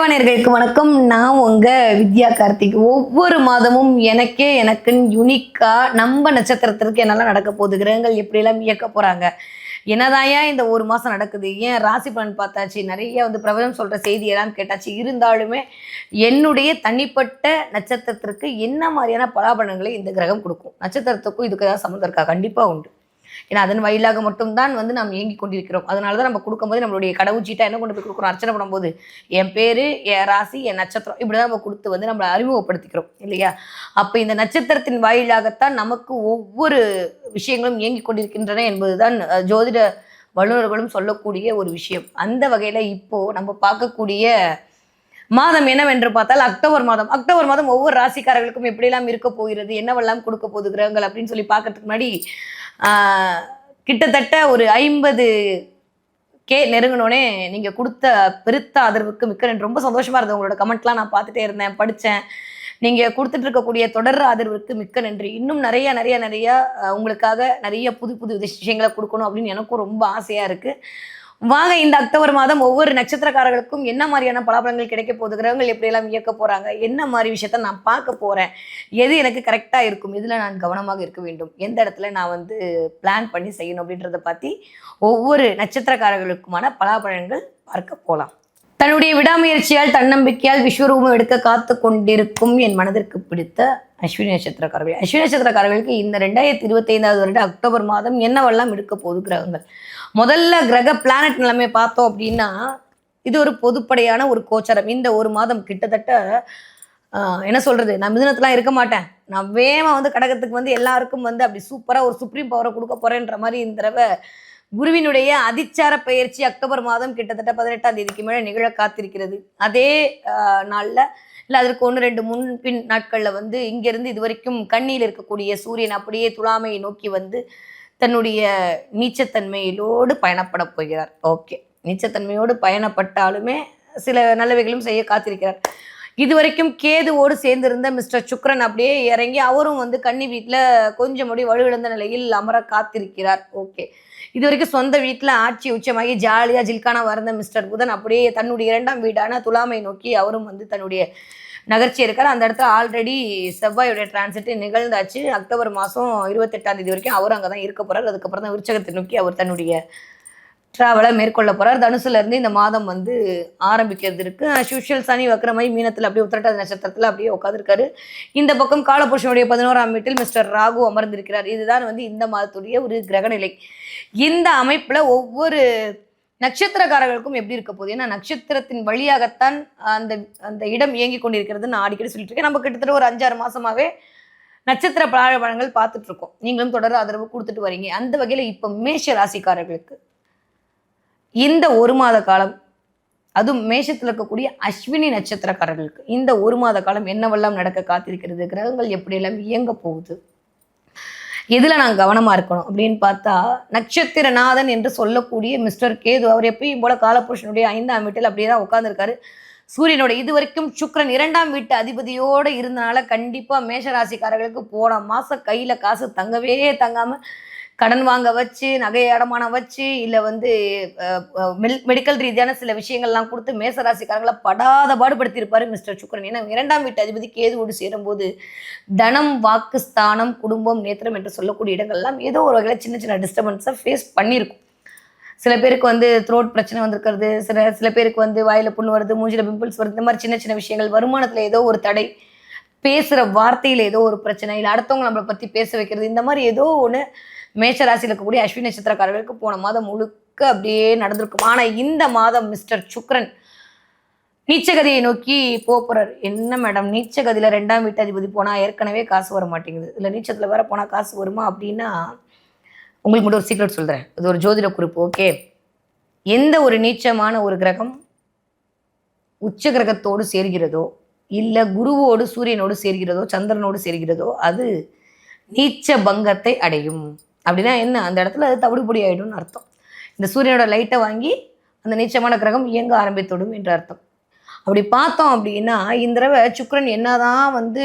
தேவானியர்களுக்கு வணக்கம். நான் உங்க வித்யா கார்த்திக். ஒவ்வொரு மாதமும் எனக்கே எனக்குன்னு யுனிக்கா நம்ம நட்சத்திரத்திற்கு என்னெல்லாம் நடக்க போகுது. கிரகங்கள் எப்படியெல்லாம் இயக்க போறாங்க? என்னதாயா இந்த ஒரு மாதம் நடக்குது? ஏன் ராசி பலன் பார்த்தாச்சு? நிறைய வந்து பிரபலம் சொல்கிற செய்தியெல்லாம் கேட்டாச்சு. இருந்தாலுமே என்னுடைய தனிப்பட்ட நட்சத்திரத்திற்கு என்ன மாதிரியான பலாபலன்களை இந்த கிரகம் கொடுக்கும்? நட்சத்திரத்துக்கும் இதுக்கு ஏதாவது சம்மந்தம் இருக்கா? கண்டிப்பாக உண்டு. ஏன்னா அதன் வழியாக மட்டும்தான் வந்து நாம் இயங்கி கொண்டிருக்கிறோம். அதனால தான் நம்ம கொடுக்கும்போது நம்மளுடைய கடவுச்சீட்டா என்ன கொண்டு போய் கொடுக்குறோம் அர்ச்சனை பண்ணும்போது என் பேர் என் ராசி என் நட்சத்திரம் இப்படி தான் நம்ம கொடுத்து வந்து நம்மளை அறிமுகப்படுத்திக்கிறோம் இல்லையா? அப்போ இந்த நட்சத்திரத்தின் வாயிலாகத்தான் நமக்கு ஒவ்வொரு விஷயங்களும் இயங்கி கொண்டிருக்கின்றன என்பதுதான் ஜோதிட வல்லுநர்களும் சொல்லக்கூடிய ஒரு விஷயம். அந்த வகையில் இப்போது நம்ம பார்க்கக்கூடிய மாதம் என்னவென்று பார்த்தால் அக்டோபர் மாதம். அக்டோபர் மாதம் ஒவ்வொரு ராசிக்காரர்களுக்கும் எப்படியெல்லாம் இருக்க போகிறது என்னவெல்லாம் கொடுக்க போகுது கிரகங்கள் அப்படின்னு சொல்லி பார்க்கறதுக்கு முன்னாடி கிட்டத்தட்ட ஒரு ஐம்பது கே நெருங்கினோடனே நீங்கள் கொடுத்த பெருத்த ஆதரவுக்கு மிக்க நன்றி. ரொம்ப சந்தோஷமாக இருந்தது. உங்களோட கமெண்ட்லாம் நான் பார்த்துட்டே இருந்தேன் படித்தேன். நீங்கள் கொடுத்துட்டு இருக்கக்கூடிய தொடர் ஆதரவுக்கு மிக்க நன்றி. இன்னும் நிறைய நிறைய நிறைய உங்களுக்காக நிறைய புது புது விஷயங்களை கொடுக்கணும் அப்படின்னு எனக்கும் ரொம்ப ஆசையாக இருக்குது வாங்க இந்த அக்டோபர் மாதம் ஒவ்வொரு நட்சத்திரக்காரர்களுக்கும் என்ன மாதிரியான பலாபலங்கள் கிடைக்க போதுகிறவங்க எப்படியெல்லாம் இயக்க போகிறாங்க என்ன மாதிரி விஷயத்த நான் பார்க்க போகிறேன் எது எனக்கு கரெக்டாக இருக்கும்? இதில் நான் கவனமாக இருக்க வேண்டும். எந்த இடத்துல நான் வந்து பிளான் பண்ணி செய்யணும் அப்படின்றத பற்றி ஒவ்வொரு நட்சத்திரக்காரர்களுக்குமான பலாபலங்கள் பார்க்க போகலாம் தன்னுடைய விடாமுயற்சியால் தன்னம்பிக்கையால் விஸ்வரூபம் எடுக்க காத்து கொண்டிருக்கும் என் மனதிற்கு பிடித்த அஸ்வினி நட்சத்திரக்காரர்கள் அஸ்வினி நட்சத்திரக்காரர்களுக்கு இந்த ரெண்டாயிரத்தி இருபத்தைந்தாவது வருட அக்டோபர் மாதம் என்னவெல்லாம் இருக்க போகுது கிரகங்கள்? முதல்ல கிரக பிளானட் நிலைமை பார்த்தோம் அப்படின்னா இது ஒரு பொதுப்படையான ஒரு கோச்சரம். இந்த ஒரு மாதம் கிட்டத்தட்ட என்ன சொல்கிறது நான் மிதுனத்துலாம் இருக்க மாட்டேன். நான் வேகமாக வந்து கடகத்துக்கு வந்து எல்லாருக்கும் வந்து அப்படி சூப்பராக ஒரு சுப்ரீம் பவரை கொடுக்க போகிறேன்ற மாதிரி இந்த தடவை குருவினுடைய அதிச்சார பயிற்சி அக்டோபர் மாதம் கிட்டத்தட்ட பதினெட்டாம் தேதிக்கு மேலே நிகழ காத்திருக்கிறது. அதே நாளில் இல்லை அதற்கு ஒன்று ரெண்டு முன்பின் நாட்களில் வந்து இங்கேருந்து இது வரைக்கும் கண்ணியில் இருக்கக்கூடிய சூரியன் அப்படியே துலாமையை நோக்கி வந்து தன்னுடைய நீச்சத்தன்மையிலோடு பயணப்பட போகிறார். ஓகே. நீச்சத்தன்மையோடு பயணப்பட்டாலுமே சில நல்லவைகளும் செய்ய காத்திருக்கிறார். இது வரைக்கும் கேதுவோடு சேர்ந்திருந்த மிஸ்டர் சுக்ரன் அப்படியே இறங்கி அவரும் வந்து கன்னி வீட்டில் கொஞ்சம் முடி வலுவிழந்த நிலையில் அமர காத்திருக்கிறார். ஓகே. இது வரைக்கும் சொந்த வீட்டில் ஆட்சி உச்சமாகி ஜாலியாக ஜில்கானா வந்த மிஸ்டர் புதன் அப்படியே தன்னுடைய இரண்டாம் வீடான துலாமை நோக்கி அவரும் வந்து தன்னுடைய நகர்ச்சி இருக்கார் அந்த இடத்துல ஆல்ரெடி செவ்வாயோட டிரான்சிட் நிகழ்ந்தாச்சு. அக்டோபர் மாதம் இருபத்தெட்டாம் தேதி வரைக்கும் அவர் அங்கே தான் இருக்க போகிறார் அதுக்கப்புறம் தான் விருச்சகத்தை நோக்கி அவர் தன்னுடைய ட்ராவலை மேற்கொள்ள போகிறார் தனுசுலேருந்து இந்த மாதம் வந்து ஆரம்பிக்கிறது இருக்குது அஸ்யூஷுவல் சனி வக்கரமை மீனத்தில் அப்படியே உத்திரட்டாதி நட்சத்திரத்தில் அப்படியே உட்காந்துருக்காரு இந்த பக்கம் காலபுருஷனுடைய பதினோராம் வீட்டில் மிஸ்டர் ராகு அமர்ந்திருக்கிறார். இதுதான் வந்து இந்த மாதத்துடைய ஒரு கிரகநிலை இந்த அமைப்பில் ஒவ்வொரு நட்சத்திரக்காரர்களுக்கும் எப்படி இருக்க போகுது? ஏன்னா நட்சத்திரத்தின் வழியாகத்தான் அந்த அந்த இடம் இயங்கி கொண்டிருக்கிறது நான் அடிக்கடி சொல்லிட்டு இருக்கேன். நம்ம கிட்டத்தட்ட ஒரு அஞ்சாறு மாதமாகவே நட்சத்திர பலன்கள் பார்த்துட்ருக்கோம் நீங்களும் தொடர் ஆதரவு கொடுத்துட்டு வரீங்க. அந்த வகையில் இப்போ மேஷ ராசிக்காரர்களுக்கு இந்த ஒரு மாத காலம் அதுவும் மேஷத்தில் இருக்கக்கூடிய அஸ்வினி நட்சத்திரக்காரர்களுக்கு இந்த ஒரு மாத காலம் என்னவெல்லாம் நடக்க காத்திருக்கிறது கிரகங்கள் எப்படியெல்லாம் இயங்க போகுது இதில் நான் கவனமாக இருக்கணும் அப்படின்னு பார்த்தா நட்சத்திரநாதன் என்று சொல்லக்கூடிய மிஸ்டர் கேது அவர் எப்பயும் போல காலபுருஷனுடைய ஐந்தாம் வீட்டில் அப்படியே தான் உட்காந்துருக்காரு சூரியனோட இது வரைக்கும் சுக்ரன் இரண்டாம் வீட்டு அதிபதியோடு இருந்தனால கண்டிப்பாக மேஷராசிக்காரர்களுக்கு போன மாதம் கையில் காசு தங்கவே தங்காமல் கடன் வாங்க வச்சு நகை அடமானம் வச்சு இல்லை வந்து மெடிக்கல் ரீதியான சில விஷயங்கள்லாம் கொடுத்து மேசராசிக்காரங்களை படாத பாடுபடுத்தியிருப்பாரு மிஸ்டர் சுக்கரன். ஏன்னா இரண்டாம் வீட்டு அதிபதி கேதுவோடு சேரும்போது தனம் வாக்கு ஸ்தானம் குடும்பம் நேத்திரம் என்று சொல்லக்கூடிய இடங்கள்லாம் ஏதோ ஒரு வகையில் சின்ன சின்ன டிஸ்டர்பன்ஸை ஃபேஸ் பண்ணியிருக்கும். சில பேருக்கு வந்து த்ரோட் பிரச்சனை வந்திருக்கிறது சில சில பேருக்கு வந்து வாயில புண்ணு வருது மூஞ்சில பிம்பிள்ஸ் வருது இந்த மாதிரி சின்ன சின்ன விஷயங்கள் வருமானத்தில் ஏதோ ஒரு தடை பேசுகிற வார்த்தையில் ஏதோ ஒரு பிரச்சனை இல்லை அடுத்தவங்க நம்மளை பற்றி பேச வைக்கிறது இந்த மாதிரி ஏதோ ஒன்று மேஷ ராசியில் இருக்கக்கூடிய அஸ்வினி நட்சத்திரக்காரர்களுக்கு போன மாதம் முழுக்க அப்படியே நடந்திருக்கும். ஆனால் இந்த மாதம் மிஸ்டர் சுக்ரன் நீச்சகதியை நோக்கி போகிறார் என்ன மேடம் நீச்சகதியில் ரெண்டாம் வீட்டு அதிபதி போனால் ஏற்கனவே காசு வர மாட்டேங்குது. இல்லை நீச்சத்தில் வேற போனால் காசு வருமா அப்படின்னா உங்களுக்கு மட்டும் ஒரு சீக்ரெட் சொல்கிறேன் இது ஒரு ஜோதிட குறிப்பு ஓகே எந்த ஒரு நீச்சமான ஒரு கிரகம் உச்ச கிரகத்தோடு சேர்கிறதோ இல்லை குருவோடு சூரியனோடு சேர்கிறதோ சந்திரனோடு சேர்கிறதோ அது நீச்ச பங்கத்தை அடையும். அப்படின்னா என்ன? அந்த இடத்துல அது தவிடுபொடி ஆகிடும்னு அர்த்தம். இந்த சூரியனோட லைட்டை வாங்கி அந்த நீச்சமான கிரகம் இயங்க ஆரம்பித்துடும் என்று அர்த்தம். அப்படி பார்த்தோம் அப்படின்னா இந்த தடவை சுக்ரன் என்னதான் வந்து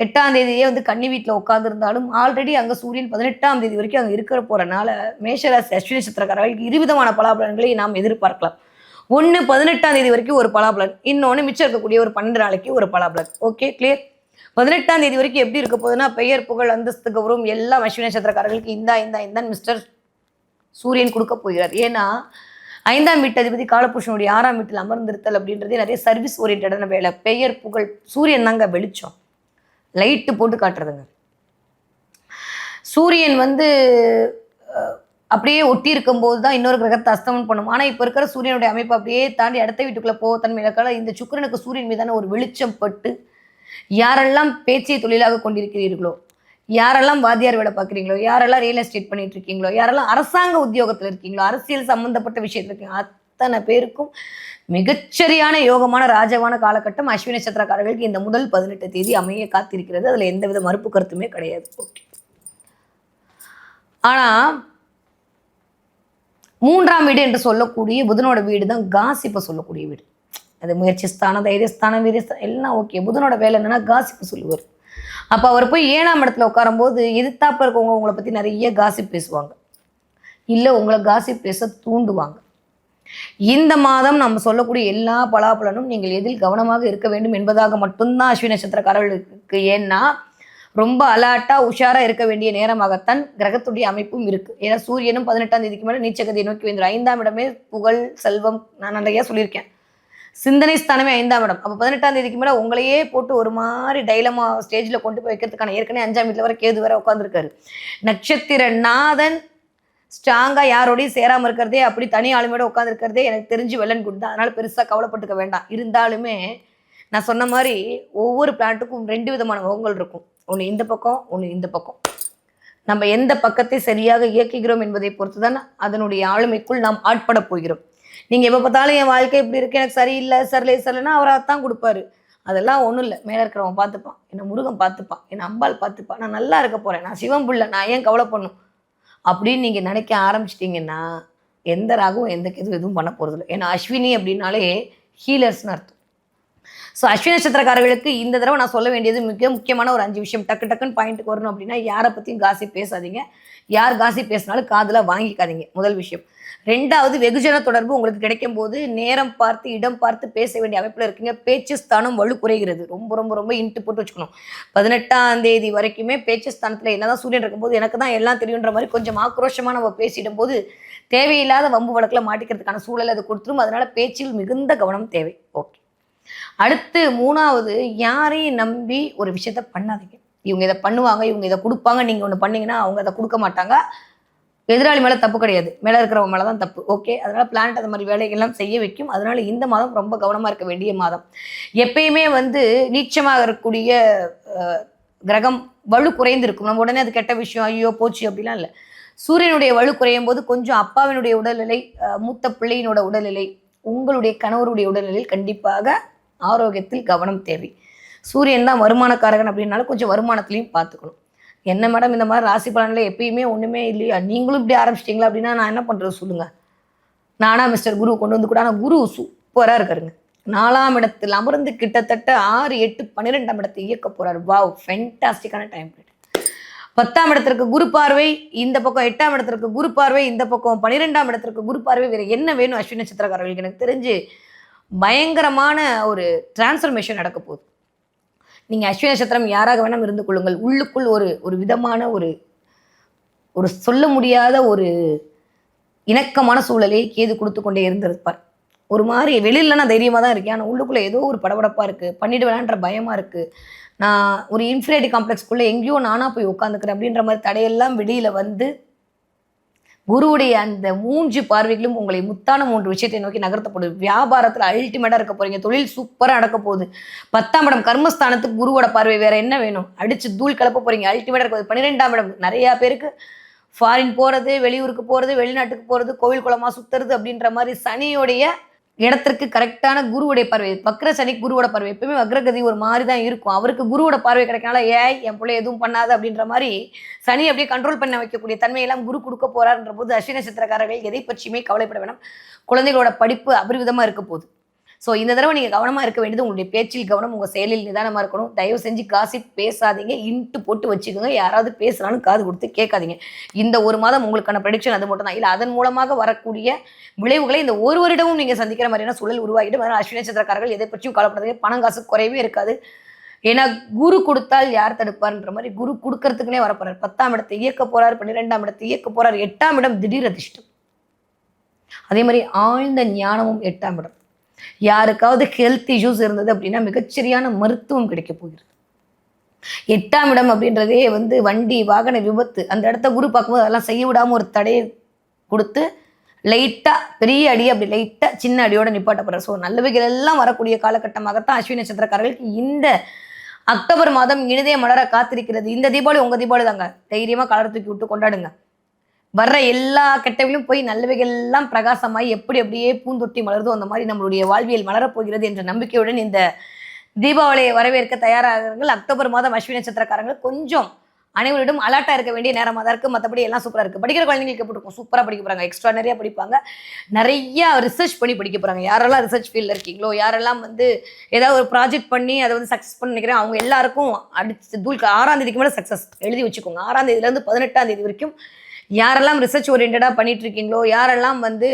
எட்டாம் தேதியே வந்து கன்னி வீட்டில் உட்காந்துருந்தாலும் ஆல்ரெடி அங்கே சூரியன் பதினெட்டாம் தேதி வரைக்கும் அங்கே இருக்கிற போகிறனால மேஷராசி அஸ்வினி நட்சத்திரக்காரர்களுக்கு இருவிதமான பலாபலன்களை நாம் எதிர்பார்க்கலாம். ஒன்று பதினெட்டாம் தேதி வரைக்கும் ஒரு பலாபலன் இன்னொன்று மிச்சம் இருக்கக்கூடிய ஒரு பன்னெண்டு நாளைக்கு ஒரு பலாபலன். ஓகே கிளியர் பதினெட்டாம் தேதி வரைக்கும் எப்படி இருக்க போகுதுன்னா பெயர் புகழ் அந்தஸ்து கௌரவம் எல்லா அஸ்வினி நட்சத்திரக்காரர்களுக்கு இந்தா இந்தா இந்தான் மிஸ்டர் சூரியன் கொடுக்க போகிறார். ஏன்னா ஐந்தாம் வீட்டு அதிபதி காலபுருஷனுடைய ஆறாம் வீட்டில் அமர்ந்திருத்தல் அப்படின்றது நிறைய சர்வீஸ் ஓரியன்டான வேலை. பெயர் புகழ் சூரியன் தாங்க வெளிச்சம். லைட்டு போட்டு காட்டுறதுங்க. சூரியன் வந்து அப்படியே ஒட்டி இருக்கும்போது தான் இன்னொரு கிரகத்தை அஸ்தமனம் பண்ணும். ஆனால் இப்போ இருக்கிற சூரியனுடைய அமைப்பு அப்படியே தாண்டி அடுத்த வீட்டுக்குள்ளே போக தன்மை இந்த சுக்கிரனுக்கு சூரியன் மீதான ஒரு வெளிச்சம் பட்டு யாரெல்லாம் பேச்சை தொழிலாக கொண்டிருக்கிறீர்களோ யாரெல்லாம் வாத்தியார் வேலை பார்க்குறீங்களோ யாரெல்லாம் ரியல் எஸ்டேட் பண்ணிட்டு இருக்கீங்களோ யாரெல்லாம் அரசாங்க உத்தியோகத்தில் இருக்கீங்களோ அரசியல் சம்பந்தப்பட்ட விஷயத்தில் இருக்கீங்க அத்தனை பேருக்கும் மிகச்சரியான யோகமான ராஜவான காலகட்டம் அஸ்வினி நட்சத்திரக்காரர்களுக்கு இந்த முதல் பதினெட்டு தேதி அமைய காத்திருக்கிறது. அதில் எந்தவித மறுப்பு கருத்துமே கிடையாது. ஓகே. ஆனால் மூன்றாம் வீடு என்று சொல்லக்கூடிய புதனோட வீடு தான் காசிப்பை சொல்லக்கூடிய வீடு. அது முயற்சி ஸ்தானம் தைரியஸ்தானம் வீரியஸ்தானம் எல்லாம் ஓகே புதனோட வேலை என்னன்னா காசிப்பு சொல்லுவார். அப்போ அவர் போய் ஏழாம் இடத்துல உட்காரும்போது எதிர்த்தாப்புல இருக்கவங்க உங்களை பற்றி நிறைய காசிப் பேசுவாங்க. இல்லை உங்களை காசிப் பேச தூண்டுவாங்க. இந்த மாதம் நம்ம சொல்லக்கூடிய எல்லா பலாபலனும் நீங்கள் எதில் கவனமாக இருக்க வேண்டும் என்பதாக மட்டும்தான் அஸ்வினி நட்சத்திரக்காரர்களுக்கு ஏன்னா ரொம்ப அலாட்டாக உஷாராக இருக்க வேண்டிய நேரமாகத்தான் கிரகத்துடைய அமைப்பும் இருக்குது ஏன்னா சூரியனும் பதினெட்டாம் தேதிக்கு மேலே நீச்சகதியை நோக்கி வந்துடும் ஐந்தாம் இடமே புகழ் செல்வம் நான் நிறைய சொல்லியிருக்கேன். சிந்தனை ஸ்தானமே ஐந்தாம் இடம். அப்போ பதினெட்டாம் தேதிக்கு மேலே உங்களையே போட்டு ஒரு மாதிரி டைலமா ஸ்டேஜில் கொண்டு போய் வைக்கிறதுக்கான ஏற்கனவே அஞ்சாம் வீட்டில் வர கேது வர உட்காந்துருக்காரு நட்சத்திர நாதன் ஸ்ட்ராங்காக யாரோடையும் சேராமல் இருக்கிறதே அப்படி தனி ஆளுமையோட உட்காந்துருக்கிறதே எனக்கு தெரிஞ்சு வெள்ளன் குட் தான். அதனால் பெருசாக கவலைப்பட்டுக்க வேண்டாம். இருந்தாலுமே நான் சொன்ன மாதிரி ஒவ்வொரு பிளான்ட்டுக்கும் ரெண்டு விதமான முகங்கள் இருக்கும். ஒன்று இந்த பக்கம் ஒன்று இந்த பக்கம். நம்ம எந்த பக்கத்தை சரியாக இயக்குகிறோம் என்பதை பொறுத்து தான் அதனுடைய ஆளுமைக்குள் நாம் ஆட்பட போகிறோம். நீங்கள் எப்போ பார்த்தாலும் என் வாழ்க்கை இப்படி இருக்கு எனக்கு சரியில்லை சரியில்லை சரியில்லைன்னா அவராக தான் கொடுப்பாரு. அதெல்லாம் ஒன்றும் இல்லை. மேலே இருக்கிறவன் பார்த்துப்பான். என்னை முருகன் பார்த்துப்பான். என்னை அம்பாள் பார்த்துப்பான். நான் நல்லா இருக்க போகிறேன் நான் சிவன் புள்ள. நான் ஏன் கவலை பண்ணும்? அப்படின்னு நீங்கள் நினைக்க ஆரம்பிச்சிட்டிங்கன்னா எந்த ராகவும் எந்த எதுவும் எதுவும் பண்ண போகிறதில்ல ஏன்னா அஸ்வினி அப்படின்னாலே ஹீலர்ஸ்னு அர்த்தம். ஸோ அஸ்வினி நட்சத்திரக்காரர்களுக்கு இந்த தடவை நான் சொல்ல வேண்டியது மிக முக்கியமான ஒரு அஞ்சு விஷயம். டக்கு டக்குன்னு பாயிண்ட்டுக்கு வரணும் அப்படின்னா யாரை பற்றியும் காசி பேசாதீங்க. யார் காசி பேசினாலும் காதில் வாங்கிக்காதீங்க. முதல் விஷயம். ரெண்டாவது வெகுஜன தொடர்பு உங்களுக்கு கிடைக்கும் போது நேரம் பார்த்து இடம் பார்த்து பேச வேண்டிய அமைப்பில் இருக்கீங்க. பேச்சு ஸ்தானம் வலு குறைகிறது ரொம்ப ரொம்ப ரொம்ப இன்ட்டு போட்டு வச்சுக்கணும். பதினெட்டாம் தேதி வரைக்குமே பேச்சு ஸ்தானத்தில் என்னதான் சூரியன் இருக்கும்போது எனக்கு தான் எல்லாம் தெரியுன்ற மாதிரி கொஞ்சம் ஆக்ரோஷமாக நம்ம பேசிடும் போது தேவையில்லாத வம்பு வழக்கில் மாட்டிக்கிறதுக்கான சூழல் அது கொடுத்துரும். அதனால பேச்சில் மிகுந்த கவனம் தேவை. ஓகே அடுத்து மூணாவது யாரையும் நம்பி ஒரு விஷயத்த பண்ணாதீங்க. இவங்க இதை பண்ணுவாங்க இவங்க இதை கொடுப்பாங்க நீங்கள் ஒன்று பண்ணீங்கன்னா அவங்க அதை கொடுக்க மாட்டாங்க. எதிராளி மேலே தப்பு கிடையாது. மேலே இருக்கிறவங்க மேலே தான் தப்பு. ஓகே அதனால் பிளான்ட் அந்த மாதிரி வேலைகள்லாம் செய்ய வைக்கும். அதனால் இந்த மாதம் ரொம்ப கவனமாக இருக்க வேண்டிய மாதம். எப்பயுமே வந்து நீச்சமாக இருக்கக்கூடிய கிரகம் வலு குறைந்திருக்கும். நம்ம உடனே அது கெட்ட விஷயம் ஐயோ போச்சு அப்படிலாம் இல்லை. சூரியனுடைய வலு குறையும் போது கொஞ்சம் அப்பாவினுடைய உடல்நிலை மூத்த பிள்ளையினோட உடல்நிலை உங்களுடைய கணவருடைய உடல்நிலையில் கண்டிப்பாக ஆரோக்கியத்தில் கவனம் தேவை. சூரியன் தான் வருமானக்காரகன் அப்படின்னாலும் கொஞ்சம் வருமானத்திலையும் பார்த்துக்கணும். என்ன மேடம் இந்த மாதிரி ராசி பலனில் எப்பயுமே ஒன்றுமே இல்லையா? நீங்களும் இப்படி ஆரம்பிச்சிட்டிங்களா அப்படின்னா நான் என்ன பண்ணுறது சொல்லுங்கள் நானா மிஸ்டர் குரு கொண்டு வந்து கூட ஆனால் குரு சூப்பராக இருக்காருங்க. நாலாம் இடத்தில் அமர்ந்து கிட்டத்தட்ட ஆறு எட்டு பன்னிரெண்டாம் இடத்தை இயக்க போகிறார் வாவ் ஃபென்டாஸ்டிக்கான டைம் பீரியட் பத்தாம் இடத்திற்கு குரு பார்வை இந்த பக்கம் எட்டாம் இடத்திற்கு குரு பார்வை இந்த பக்கம் பன்னிரெண்டாம் இடத்திற்கு குரு பார்வை. வேறு என்ன வேணும் அஸ்வினி நட்சத்திரக்காரர்களுக்கு? எனக்கு தெரிஞ்சு பயங்கரமான ஒரு டிரான்ஸ்ஃபர்மேஷன் நடக்க போகுது. நீங்கள் அஸ்வினி நட்சத்திரம் யாராக வேணாம் இருந்து கொள்ளுங்கள். உள்ளுக்குள் ஒரு ஒரு விதமான ஒரு ஒரு சொல்ல முடியாத ஒரு இணக்கமான சூழலை கேது கொடுத்து கொண்டே இருந்திருப்பார். ஒரு மாதிரி வெளியிலனா நான் தைரியமாக தான் இருக்கேன். ஆனால் உள்ளுக்குள்ளே ஏதோ ஒரு படபடப்பாக இருக்குது பண்ணிடுவேலான்ற பயமாக இருக்குது நான் ஒரு இன்ஃபினிட்டி காம்ப்ளெக்ஸ்க்குள்ளே எங்கேயோ நானாக போய் உட்காந்துக்கிறேன் அப்படின்ற மாதிரி தடையெல்லாம் வெளியில் வந்து குருவுடைய அந்த மூன்று பார்வைகளும் உங்களை முத்தான மூன்று விஷயத்தை நோக்கி நகர்த்தப்படுது வியாபாரத்தில் அல்டிமேட்டாக இருக்க போறீங்க. தொழில் சூப்பராக நடக்க போகுது. பத்தாம் இடம் கர்மஸ்தானத்துக்கு குருவோட பார்வை வேற என்ன வேணும்? அடிச்சு தூள் கிளப்ப போறீங்க. அல்டிமேட்டாக இருக்க போகுது பன்னிரெண்டாம் இடம் நிறையா பேருக்கு ஃபாரின் போகிறது வெளியூருக்கு போகிறது வெளிநாட்டுக்கு போகிறது கோவில் குளமா சுத்துறது அப்படின்ற மாதிரி சனியோடைய இடத்திற்கு கரெக்டான குருவுடைய பார்வை. வக்ர சனி குருவோட பார்வை எப்பவுமே வக்ரகதி ஒரு மாதிரி தான் இருக்கும். அவருக்கு குருவோட பார்வை கிடைக்கனால ஏய் என் பிள்ளை எதுவும் பண்ணாது அப்படின்ற மாதிரி சனி அப்படியே கண்ட்ரோல் பண்ண வைக்கக்கூடிய தன்மையெல்லாம் குரு கொடுக்க போறாருன்ற போது அஸ்வினி நட்சத்திரக்காரர்கள் எதை பற்றியுமே கவலைப்பட வேணாம். குழந்தைகளோட படிப்பு அபரிவிதமாக இருக்க போகுது ஸோ இந்த தடவை நீங்கள் கவனமாக இருக்க வேண்டியது உங்களுடைய பேச்சில் கவனம் உங்கள் செயலில் நிதானமாக இருக்கணும். தயவு செஞ்சு காசி பேசாதீங்க. இன்ட்டு போட்டு வச்சுக்கோங்க. யாராவது பேசுனாலும் காது கொடுத்து கேட்காதீங்க. இந்த ஒரு மாதம் உங்களுக்கான ப்ரெடிக்ஷன் அது மட்டும் தான். இல்லை அதன் மூலமாக வரக்கூடிய விளைவுகளை இந்த ஒரு வருடமும் நீங்கள் சந்திக்கிற மாதிரியான சூழல் உருவாகிட்டு அதனால் அஸ்வினி நட்சத்திரக்காரர்கள் எதை பற்றியும் கவலைப்படாதீங்க. பணம் காசு குறையவே இருக்காது. ஏன்னா குரு கொடுத்தால் யார் தடுப்பார்ன்ற மாதிரி குரு கொடுக்கறதுக்குனே வரப்போறார். பத்தாம் இடத்தை இயக்க போறார் பன்னிரெண்டாம் இடத்தை இயக்க போறார். எட்டாம் இடம் திடீர் அதிர்ஷ்டம். அதே மாதிரி ஆழ்ந்த ஞானமும் எட்டாம் இடம். யாருக்காவது ஹெல்த் இஷ்யூஸ் இருந்தது அப்படின்னா மிகச்சரியான மருத்துவம் கிடைக்க போகிறது. எட்டாம் இடம் அப்படின்றதே வந்து வண்டி வாகன விபத்து. அந்த இடத்த குரு பார்க்கும்போது அதெல்லாம் செய்ய விடாம ஒரு தடையை கொடுத்து லைட்டாக பெரிய அடி அப்படி லைட்டாக சின்ன அடியோட நிப்பாட்டப்படுற. ஸோ நல்லவைகள் எல்லாம் வரக்கூடிய காலகட்டமாகத்தான் அஸ்வினி நட்சத்திரக்காரர்களுக்கு இந்த அக்டோபர் மாதம் இனிதே மலர காத்திருக்கிறது. இந்த தீபாவளி உங்க தீபாவளி தாங்க தைரியமா கலர் தூக்கி விட்டு கொண்டாடுங்க. வர்ற எல்லா கெட்டவிலும் போய் நல்லவைகள் எல்லாம் பிரகாசமாய் எப்படி அப்படியே பூந்தொட்டி மலருதோ அந்த மாதிரி நம்மளுடைய வாழ்வியல் மலரப்போகிறது என்ற நம்பிக்கையுடன் இந்த தீபாவளியை வரவேற்க தயாராகிறார்கள் அக்டோபர் மாதம் அஸ்வினி நட்சத்திரக்காரங்கள் கொஞ்சம் அனைவரிடம் அலர்ட்டாக இருக்க வேண்டிய நேரமாக தான் இருக்குது மற்றபடி எல்லாம் சூப்பராக இருக்குது படிக்கிற குழந்தைங்களுக்கு எப்படி இருக்கும்? படிக்க போறாங்க. எக்ஸ்ட்ரா நிறையா படிப்பாங்க. நிறையா ரிசர்ச் பண்ணி படிக்க போகிறாங்க யாரெல்லாம் ரிசர்ச் ஃபீல்டில் இருக்கீங்களோ யாரெல்லாம் வந்து ஏதாவது ஒரு ப்ராஜெக்ட் பண்ணி அதை வந்து சக்ஸஸ் பண்ண நினைக்கிறேன் அவங்க எல்லாருக்கும் அடிச்சு தூள் ஆறாம் தேதிக்கு மேலே சக்ஸஸ் எழுதி வச்சுக்கோங்க. ஆறாம் தேதியிலேருந்து பதினெட்டாம் தேதி வரைக்கும் யாரெல்லாம் ரிசர்ச் ஓரியன்டாக பண்ணிட்டு இருக்கீங்களோ யாரெல்லாம் வந்து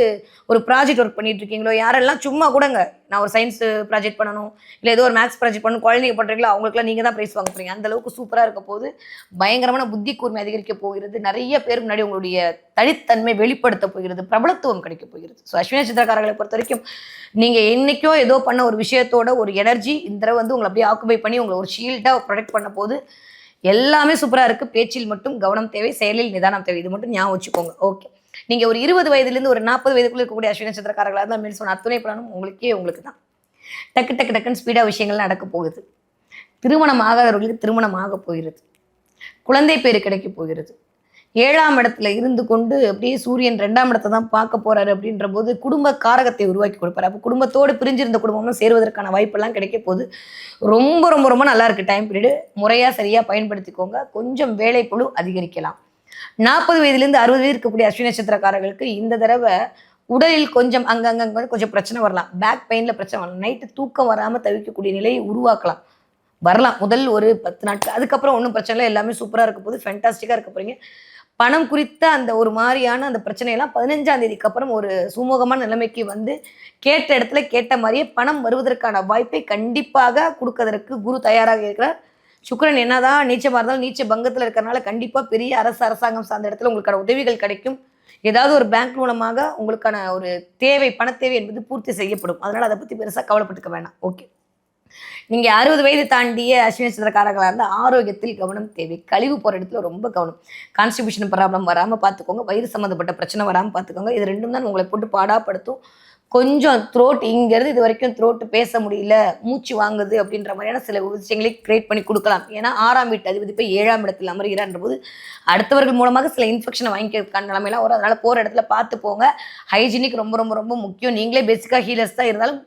ஒரு ப்ராஜெக்ட் ஒர்க் பண்ணிட்டு இருக்கீங்களோ யாரெல்லாம் சும்மா கூடங்க நான் ஒரு சயின்ஸ் ப்ராஜெக்ட் பண்ணணும் இல்லை ஏதோ ஒரு மேக்ஸ் ப்ராஜெக்ட் பண்ணணும் குழந்தைங்க பண்ணுறீங்களோ அவங்களுக்குலாம் நீங்கள் தான் ப்ரைஸ் வாங்க போகிறீங்க அந்த அளவுக்கு சூப்பராக இருக்க போது பயங்கரமான புத்தி கூர்மை அதிகரிக்க போகிறது நிறைய பேர் முன்னாடி உங்களுடைய தனித்தன்மை வெளிப்படுத்த போகிறது பிரபலத்துவம் கிடைக்க போகிறது. ஸோ அஸ்வினி சித்திரக்காரர்களை பொறுத்த வரைக்கும் நீங்கள் என்றைக்கோ ஏதோ பண்ண ஒரு விஷயத்தோட ஒரு எனர்ஜி இந்த தடவை வந்து உங்களை அப்படியே ஆக்குபை பண்ணி உங்களை ஒரு ஷீல்டாக ப்ரொடெக்ட் பண்ண போது எல்லாமே சூப்பராக இருக்குது பேச்சில் மட்டும் கவனம் தேவை செயலில் நிதானம் தேவை. இது மட்டும் ஞாபகம் வச்சுக்கோங்க. ஓகே நீங்கள் ஒரு இருபது வயதுலேருந்து ஒரு நாற்பது வயதுக்குள்ள இருக்கக்கூடிய அஸ்வினி நட்சத்திரக்காரர்களாக இருந்தால் மேல் சொன்ன அத்துணை பலனும் உங்களுக்கே உங்களுக்கு தான் டக்கு டக்கு டக்குன்னு ஸ்பீடாக விஷயங்கள் நடக்க போகுது. திருமணம் ஆகாதவர்களுக்கு திருமணம் ஆக போகிறது. குழந்தை பேர் கிடைக்க போகிறது. ஏழாம் இடத்துல இருந்து கொண்டு அப்படியே சூரியன் ரெண்டாம் இடத்தை தான் பார்க்க போறாரு அப்படின்ற போது குடும்ப காரகத்தை உருவாக்கி கொடுப்பாரு. அப்போ குடும்பத்தோடு பிரிஞ்சிருந்த குடும்பமும் சேருவதற்கான வாய்ப்பெல்லாம் கிடைக்க போகுது. ரொம்ப ரொம்ப ரொம்ப நல்லா இருக்கு டைம் பீரியடு முறையாக சரியாக பயன்படுத்திக்கோங்க. கொஞ்சம் வேலைப்பொழு அதிகரிக்கலாம். நாற்பது வயதுலேருந்து அறுபது வயது இருக்கக்கூடிய அஸ்வினி நட்சத்திரக்காரர்களுக்கு இந்த தடவை உடலில் கொஞ்சம் அங்கங்க கொஞ்சம் பிரச்சனை வரலாம். பேக் பெயினில் பிரச்சனை வரலாம். நைட்டு தூக்கம் வராமல் தவிக்கக்கூடிய நிலையை உருவாக்கலாம். வரலாம். முதல் ஒரு பத்து நாட்கள். அதுக்கப்புறம் ஒன்றும் பிரச்சனை இல்லை. எல்லாமே சூப்பராக இருக்க போது ஃபென்டாஸ்டிக்காக இருக்க போகிறீங்க பணம் குறித்த அந்த ஒரு மாதிரியான அந்த பிரச்சனையெல்லாம் பதினஞ்சாம் தேதிக்கு அப்புறம் ஒரு சுமூகமான நிலைமைக்கு வந்து கேட்ட இடத்துல கேட்ட மாதிரியே பணம் வருவதற்கான வாய்ப்பை கண்டிப்பாக கொடுக்கறதற்கு குரு தயாராக இருக்கிறார். சுக்கிரன் என்னதான் நீச்சமாக இருந்தாலும் நீச்ச பங்கத்தில் இருக்கிறனால கண்டிப்பாக பெரிய அரசு அரசாங்கம் சார்ந்த இடத்துல உங்களுக்கான உதவிகள் கிடைக்கும். ஏதாவது ஒரு பேங்க் மூலமாக உங்களுக்கான ஒரு தேவை பணத்தேவை என்பது பூர்த்தி செய்யப்படும். அதனால் அதை பற்றி பெருசாக கவலைப்பட்டுக்க வேணாம். ஓகே நீங்கள் அறுபது வயது தாண்டிய அஸ்வினி நட்சத்திரக்காரர்களாக இருந்தால் ஆரோக்கியத்தில் கவனம் தேவை. கழிவு போகிற இடத்துல ரொம்ப கவனம். கான்ஸ்டிபியூஷன் ப்ராப்ளம் வராமல் பார்த்துக்கோங்க வயிறு சம்மந்தப்பட்ட பிரச்சனை வராமல் பார்த்துக்கோங்க இது ரெண்டும் தான் உங்களை போட்டு பாடாப்படுத்தும். கொஞ்சம் த்ரோட் இங்கேருந்து இது வரைக்கும் த்ரோட்டு பேச முடியல மூச்சு வாங்குது அப்படின்ற மாதிரியான சில விஷயங்களை கிரியேட் பண்ணி கொடுக்கலாம். ஏன்னா ஆறாம் வீட்டு அதிபதி போய் ஏழாம் இடத்தில் அமர்கிறான்ற போது அடுத்தவர்கள் மூலமாக சில இன்ஃபெக்ஷனை வாங்கிக்கிறதுக்கான நிலைமையெல்லாம் வரும். அதனால் போகிற இடத்துல பார்த்து போங்க. ஹைஜீனிக் ரொம்ப ரொம்ப ரொம்ப முக்கியம். நீங்களே பேசிக்காக ஹீலர்ஸ் தான் இருந்தாலும்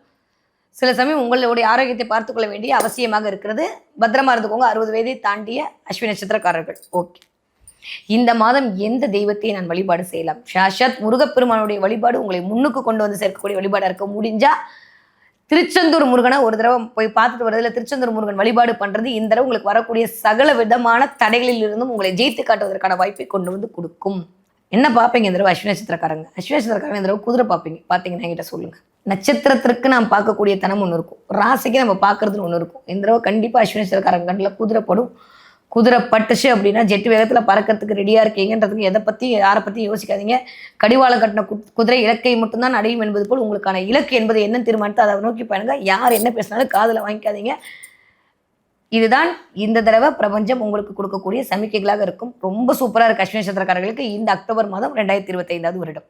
சில சமயம் உங்களுடைய ஆரோக்கியத்தை பார்த்துக்கொள்ள வேண்டிய அவசியமாக இருக்கிறது. பத்திரமா இருந்துக்கோங்க. அறுபது வயதை தாண்டிய அஸ்வினி நட்சத்திரக்காரர்கள். ஓகே. இந்த மாதம் எந்த தெய்வத்தை நான் வழிபாடு செய்யலாம்? ஷாஷத் முருகப்பெருமானுடைய வழிபாடு உங்களை முன்னுக்கு கொண்டு வந்து சேர்க்கக்கூடிய வழிபாடாக இருக்க முடிஞ்சா திருச்செந்தூர் முருகனை ஒரு தடவை போய் பார்த்துட்டு வரதுல திருச்செந்தூர் முருகன் வழிபாடு பண்றது இந்த தடவை உங்களுக்கு வரக்கூடிய சகல விதமான தடைகளில் இருந்தும் உங்களை ஜெயித்து காட்டுவதற்கான வாய்ப்பை கொண்டு வந்து கொடுக்கும். என்ன பார்ப்பீங்க இந்த தடவை அஸ்வினி நட்சத்திரக்காரங்க? அஸ்வினி நட்சத்திரக்காரங்க இந்த தடவை குதிரை பார்ப்பீங்க. பார்த்தீங்கன்னா என்கிட்ட சொல்லுங்க. நட்சத்திரத்திற்கு நாம் பார்க்கக்கூடிய தனம் ஒன்று இருக்கும். ராசிக்கு நம்ம பார்க்கறதுன்னு ஒன்று இருக்கும். இந்த தடவை கண்டிப்பாக அஸ்வினி நட்சத்திரக்காரங்க கண்ணில் குதிரைப்படும். குதிரை பட்டுச்சு அப்படின்னா ஜெட்டு வேகத்தில் பறக்கிறதுக்கு ரெடியாக இருக்கீங்கன்றதுக்கு எதை பற்றி யாரை பற்றி யோசிக்காதீங்க. கடிவாளம் கட்டின கு- குதிரை இலக்கை மட்டும்தான் அடையும் என்பது போல் உங்களுக்கான இலக்கு என்பது என்ன தீர்மானித்து அதை நோக்கி பயணுங்க யார் என்ன பேசினாலும் காதில் வாங்கிக்காதீங்க. இதுதான் இந்த தடவை பிரபஞ்சம் உங்களுக்கு கொடுக்கக்கூடிய சமிக்கைகளாக இருக்கும். ரொம்ப சூப்பராக இருக்கு அஸ்வினி நட்சத்திரக்காரர்களுக்கு இந்த அக்டோபர் மாதம் ரெண்டாயிரத்தி இருபத்தைந்தாவது வருடம்.